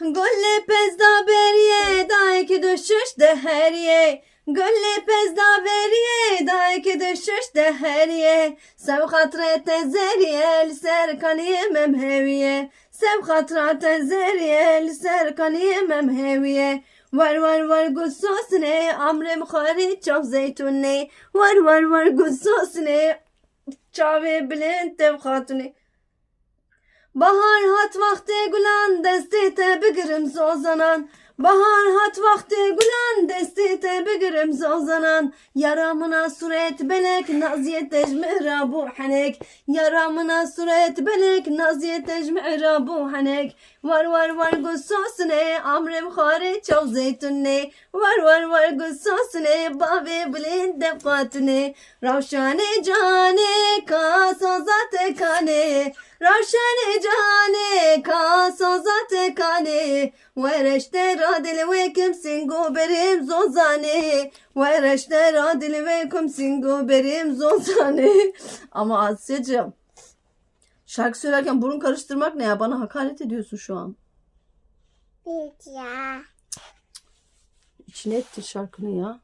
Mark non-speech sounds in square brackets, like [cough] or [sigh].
Golle pezda beriye da iki düşüş de her ye. Golle pezda beriye da iki düşüş de her ye. Sev hatre tezeriye li ser kaniye memheviye. Sev hatra tezeriye li ser kaniye memheviye. Var var var gussosne amrem khari çav zeytunne. Var var var gussosne çave bilin tev hatune. Bahar hat vakti gulan desti begirem zozanan. Bahar hat vakti gülen desti te begirem zozanan. Yaramına suret belek naziyet tecmira bu hanek. Yaramına suret belek naziyet tecmira bu hanek. Var var var gussasne amrem khare çav zeytunne. Var var var gussasne bave bilin defatne. Ravşane cane ka sozate kane. Ravşane cane کاسو زات کانه ورشته را دل وکم سینگو بریم زوزانه ورشته را dil وکم سینگو بریم زوزانه [laughs] Ama Asya'cığım şarkı söylerken burun karıştırmak ne ya? Bana hakaret ediyorsun şu an. Hiç ya. İçine ettir şarkını ya.